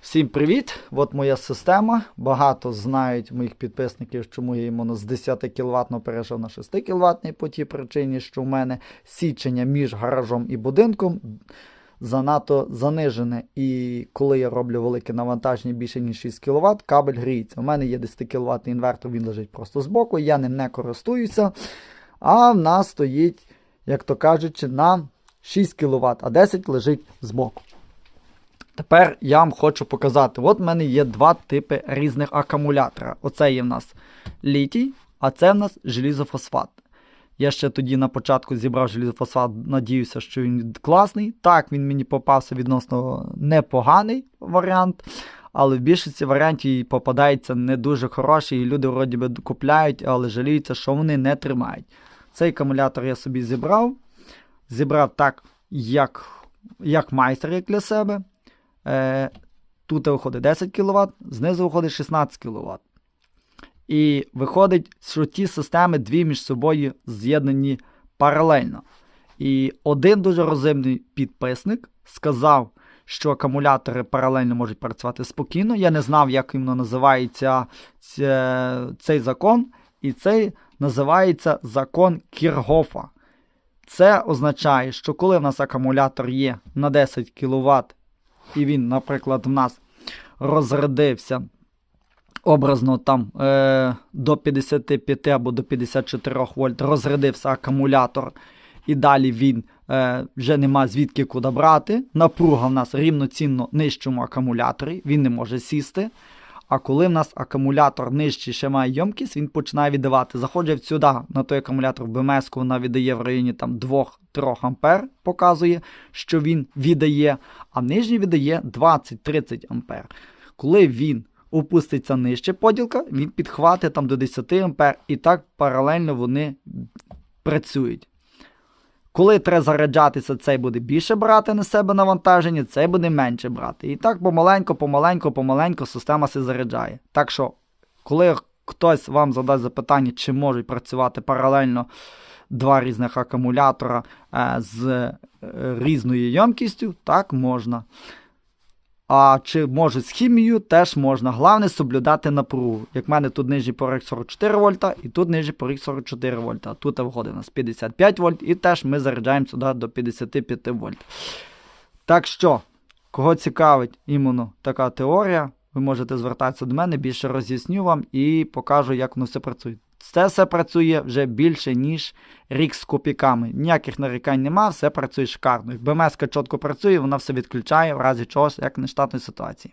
Всім привіт! От моя система. Багато знають моїх підписників, чому я іменно з 10 кВт перейшов на 6 кВт по тій причині, що в мене січення між гаражом і будинком занадто занижене. І коли я роблю велике навантаження більше ніж 6 кВт, кабель гріється. У мене є 10 кВт інвертор, він лежить просто збоку, я ним не користуюся. А в нас стоїть, як то кажучи, на 6 кВт, а 10 лежить збоку. Тепер я вам хочу показати. От в мене є два типи різних акумулятора. Оце є в нас літій, а це в нас желізофосфат. Я ще тоді на початку зібрав желізофосфат, надіюся, що він класний. Так, він мені попався відносно непоганий варіант, але в більшості варіантів попадається не дуже хороший, і люди вроді би купляють, але жаліються, що вони не тримають. Цей акумулятор я собі зібрав. Зібрав так, як, як майстер, як для себе. Е, тут виходить 10 кВт, знизу виходить 16 кВт. І виходить, що ті системи дві між собою з'єднані паралельно. І один дуже розумний підписник сказав, що акумулятори паралельно можуть працювати спокійно. Я не знав, як іменно називається цей закон. І цей називається закон Кіргофа. Це означає, що коли в нас акумулятор є на 10 кВт, і він, наприклад, в нас розрядився образно там е, до 55 або до 54 вольт, розрядився акумулятор, і далі він е, вже нема звідки куди брати. Напруга в нас рівноцінно нижчому акумуляторі, він не може сісти. А коли в нас акумулятор нижчий ще має ємкість, він починає віддавати. Заходять сюди на той акумулятор в БМС, вона віддає в районі там 2-3 ампер, показує, що він віддає, а нижній віддає 20-30 ампер. Коли він опуститься нижче поділка, він підхватить там до 10 ампер, і так паралельно вони працюють. Коли треба заряджатися, цей буде більше брати на себе навантаження, цей буде менше брати. І так помаленько, помаленьку, помаленьку система се заряджає. Так що, коли хтось вам задасть запитання, чи можуть працювати паралельно два різних акумулятора е, з е, різною ємкістю, так можна. А чи можуть з хімією, теж можна. Головне соблюдати напругу. Як в мене тут нижній поріг 44 вольта, і тут нижній поріг 44 вольта. Тут виходить у нас 55 вольт, і теж ми заряджаємо сюди до 55 вольт. Так що, кого цікавить іменно така теорія, ви можете звертатися до мене, більше роз'ясню вам і покажу, як воно все працює. Це все працює вже більше, ніж рік з копіками. Ніяких нарікань нема, все працює шикарно. Як БМС чітко працює, вона все відключає в разі чогось, як нештатної ситуації.